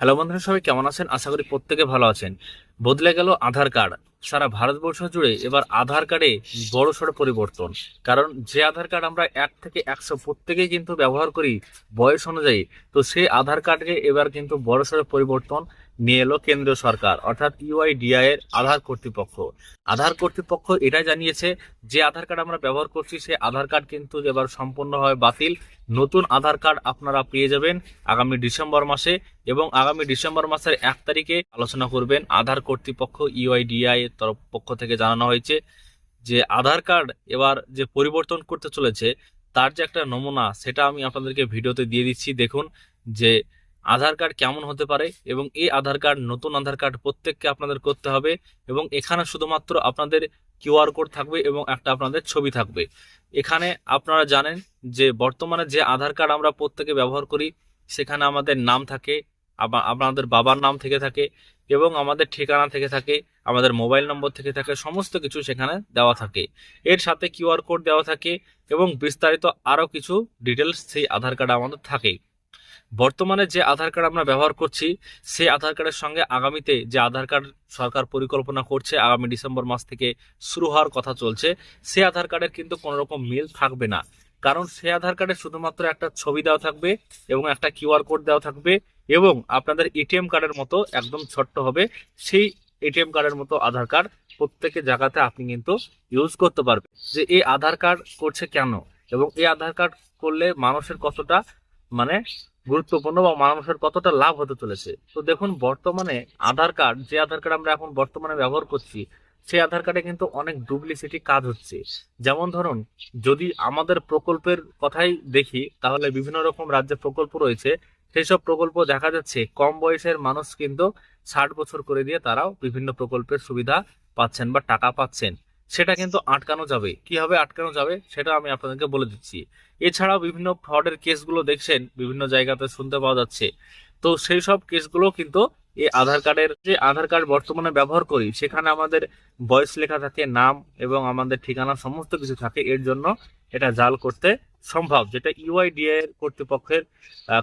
Hello বন্ধুরা, সবাই কেমন আছেন? আশা করি প্রত্যেকে ভালো আছেন। বদলে গেল আধার কার্ড। সারা ভারতবর্ষ জুড়ে এবার আধার কার্ডে বড় সড়ো পরিবর্তন। কারণ যে আধার কার্ড আমরা এক থেকে একশো প্রত্যেকেই কিন্তু ব্যবহার করি বয়স অনুযায়ী, তো সেই আধার কার্ডে এবার কিন্তু বড় সড়ো পরিবর্তন নিয়ে এলো কেন্দ্রীয় সরকার, অর্থাৎ ইউআইডিআই এর আধার কর্তৃপক্ষ। আধার কর্তৃপক্ষ এটা জানিয়েছে যে আধার কার্ড আমরা ব্যবহার করছি, সেই আধার কার্ড কিন্তু এবার সম্পূর্ণভাবে বাতিল। নতুন আধার কার্ড আপনারা পেয়ে যাবেন আগামী ডিসেম্বর মাসে এবং আগামী ডিসেম্বর মাসের এক তারিখে আলোচনা করবেন আধার কর্তৃপক্ষ ইউআইডিআই এর তরফ পক্ষ থেকে জানানো হয়েছে যে আধার কার্ড এবার যে পরিবর্তন করতে চলেছে, তার যে একটা নমুনা, সেটা আমি আপনাদেরকে ভিডিওতে দিয়ে দিচ্ছি। দেখুন যে আধার কার্ড কেমন হতে পারে এবং এই আধার কার্ড, নতুন আধার কার্ড প্রত্যেককে আপনাদের করতে হবে এবং এখানে শুধুমাত্র আপনাদের কিউআর কোড থাকবে এবং একটা আপনাদের ছবি থাকবে। এখানে আপনারা জানেন যে বর্তমানে যে আধার কার্ড আমরা প্রত্যেকে ব্যবহার করি, সেখানে আমাদের নাম থাকে আপনাদের বাবার নাম থেকে থাকে এবং আমাদের ঠিকানা থেকে থাকে, আমাদের মোবাইল নম্বর থেকে থাকে, সমস্ত কিছু সেখানে দেওয়া থাকে। এর সাথে কিউআর কোড দেওয়া থাকে এবং বিস্তারিত আরও কিছু ডিটেলস সেই আধার কার্ড আমাদের থাকে। বর্তমানে যে আধার কার্ড আমরা ব্যবহার করছি, সেই আধার কার্ডের সঙ্গে আগামীতে যে আধার কার্ড সরকার পরিকল্পনা করছে, আগামী ডিসেম্বর মাস থেকে শুরু হওয়ার কথা চলছে, সেই আধার কার্ডের কিন্তু কোনো রকম মিল থাকবে না। কারণ সেই আধার কার্ডে শুধুমাত্র একটা ছবি দেওয়া থাকবে এবং একটা কিউআর কোড দেওয়া থাকবে এবং আপনাদের এটিএম কার্ডের মতো একদম ছোট্ট হবে, সেই এটিএম কার্ডের মতো আধার কার্ড প্রত্যেকের জায়গাতে আপনি কিন্তু ইউজ করতে পারবেন। যে এই আধার কার্ড করছে কেন? এবং এই আধার কার্ড করলে মানুষের কতটা মানে গুরুত্বপূর্ণ বা মানুষের কতটা লাভ হতে চলেছে। তো দেখুন, বর্তমানে আধার কার্ড, যে আধার কার্ড আমরা এখন বর্তমানে ব্যবহার করছি, সেই আধার কার্ডে কিন্তু অনেক ডুপ্লিসিটি কাজ হচ্ছে। যেমন ধরুন, যদি আমাদের প্রকল্পের কথাই দেখি, তাহলে বিভিন্ন রকম রাজ্যে প্রকল্প রয়েছে। সেই সব প্রকল্প দেখা যাচ্ছে, কম বয়সের মানুষ কিন্তু ষাট বছর করে দিয়ে তারাও বিভিন্ন প্রকল্পের সুবিধা পাচ্ছেন বা টাকা পাচ্ছেন। সেটা কিন্তু আটকানো যাবে। কীভাবে আটকানো যাবে সেটা আমি আপনাদেরকে বলে দিচ্ছি। এছাড়াও বিভিন্ন ফ্রডের কেসগুলো দেখছেন, বিভিন্ন জায়গাতে শুনতে পাওয়া যাচ্ছে। তো সেই সব কেসগুলো কিন্তু এই আধার কার্ডের যে আধার কার্ড বর্তমানে ব্যবহার করি, সেখানে আমাদের বয়স লেখা থাকে, নাম এবং আমাদের ঠিকানা সমস্ত কিছু থাকে, এর জন্য এটা জাল করতে সম্ভব, যেটা ইউআইডিএ এর কর্তৃপক্ষের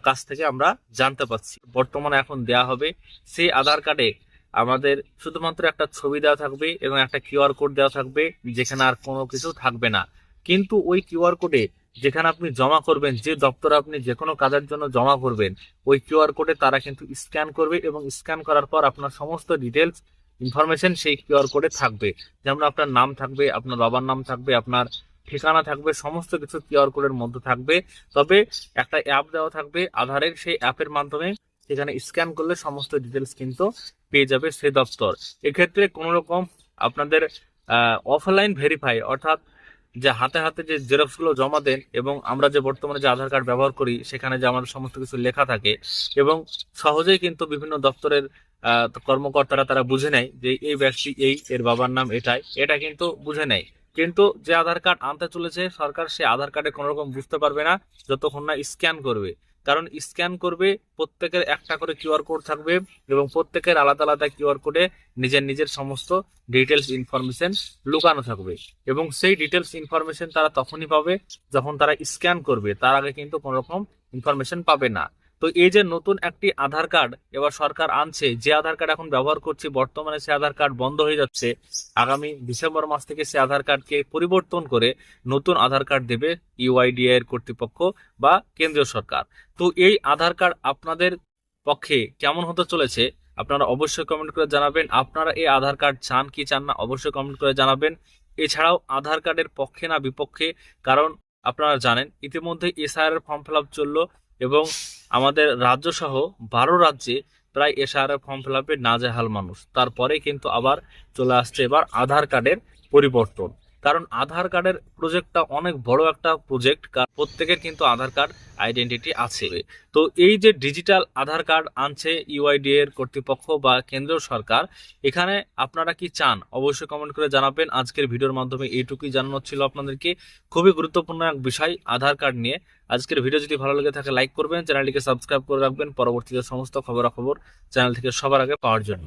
কাছ থেকে আমরা জানতে পারছি। বর্তমানে এখন দেয়া হবে সেই আধার কার্ডে আমাদের শুধুমাত্র একটা ছবি দেওয়া থাকবে এবং একটা কিউআর কোড দেওয়া থাকবে যেখানে আর কোনো কিছু থাকবে না। কিন্তু ওই কিউআর কোডে যেখানে আপনি জমা করবেন, যে দপ্তরে আপনি যে কোনো কাজের জন্য জমা করবেন, ওই কিউআর কোডে তারা কিন্তু স্ক্যান করবে এবং স্ক্যান করার পর আপনার সমস্ত ডিটেলস ইনফরমেশন সেই কিউআর কোডে থাকবে। যেমন আপনার নাম থাকবে, আপনার বাবার নাম থাকবে, আপনার ঠিকানা থাকবে, সমস্ত কিছু কিউআর কোডের মধ্যে থাকবে। তবে একটা অ্যাপ দেওয়া থাকবে, আধারের সেই অ্যাপের মাধ্যমে সেখানে স্ক্যান করলে সমস্ত ডিটেলস কিন্তু পেয়ে যাবে সেই দপ্তর। এক্ষেত্রে কোনো রকম আপনাদের অফলাইন ভেরিফাই অর্থাৎ যে হাতে হাতে যে জেরক্সগুলো জমা দেন এবং আমরা যে বর্তমানে যে আধার কার্ড ব্যবহার করি, সেখানে যে আমাদের সমস্ত কিছু লেখা থাকে এবং সহজেই কিন্তু বিভিন্ন দপ্তরের কর্মকর্তারা তারা বুঝে নেয় যে এই ব্যক্তি এই, এর বাবার নাম এটাই। এটা কিন্তু বুঝে নেয়। কিন্তু যে আধার কার্ড আনতে চলেছে সরকার, সে আধার কার্ডে কোনোরকম বুঝতে পারবে না, যতক্ষণ না স্ক্যান করবে। কারণ স্ক্যান করবে, প্রত্যেকের একটা করে কিউআর কোড থাকবে এবং প্রত্যেকের আলাদা আলাদা কিউআর কোডে নিজের নিজের সমস্ত ডিটেলস ইনফরমেশন লুকানো থাকবে। এবং সেই ডিটেলস ইনফরমেশন তারা তখনই পাবে যখন তারা স্ক্যান করবে। তার আগে কিন্তু কোনো রকম ইনফরমেশন পাবে না। তো এই যে নতুন একটি আধার কার্ড এবার সরকার আনছে, যে আধার কার্ড এখন ব্যবহার করছি, বর্তমানে সে আধার কার্ড বন্ধ হয়ে যাচ্ছে। আগামী ডিসেম্বর মাস থেকে সে আধার কার্ডকে পরিবর্তন করে নতুন আধার কার্ড দেবে ইউআইডিআই এর কর্তৃপক্ষ বা কেন্দ্রীয় সরকার। তো এই আধার কার্ড আপনাদের পক্ষে কেমন হতে চলেছে? আপনারা অবশ্যই কমেন্ট করে জানাবেন। আপনারা এই আধার কার্ড চান কি চান না, অবশ্যই কমেন্ট করে জানাবেন। এছাড়াও আধার কার্ডের পক্ষে না বিপক্ষে, কারণ আপনারা জানেন, ইতিমধ্যে এসআইআর ফর্ম ফিল আপ চলল এবং আমাদের রাজ্য সহ বারো রাজ্যে প্রায় এসআইআর এর ফর্ম ফিল আপে নাজেহাল মানুষ। তারপরে কিন্তু আবার চলে আসছে এবার আধার কার্ডের পরিবর্তন। কারণ আধার কার্ডের প্রজেক্টটা অনেক বড় একটা প্রজেক্ট প্রত্যেকের কিন্তু আধার কার্ড আইডেন্টিটি আছে। তো এই যে ডিজিটাল আধার কার্ড আনছে ইউআইডি এর কর্তৃপক্ষ বা কেন্দ্রীয় সরকার, এখানে আপনারা কি চান? অবশ্যই কমেন্ট করে জানাবেন। আজকের ভিডিওর মাধ্যমে এইটুকুই জানানো ছিল আপনাদেরকে। খুবই গুরুত্বপূর্ণ এক বিষয়, আধার কার্ড নিয়ে। আজকের ভিডিও যদি ভালো লেগে থাকে লাইক করবেন, চ্যানেলটিকে সাবস্ক্রাইব করে রাখবেন। পরবর্তীতে সমস্ত খবরাখবর চ্যানেল থেকে সবার আগে পাওয়ার জন্য।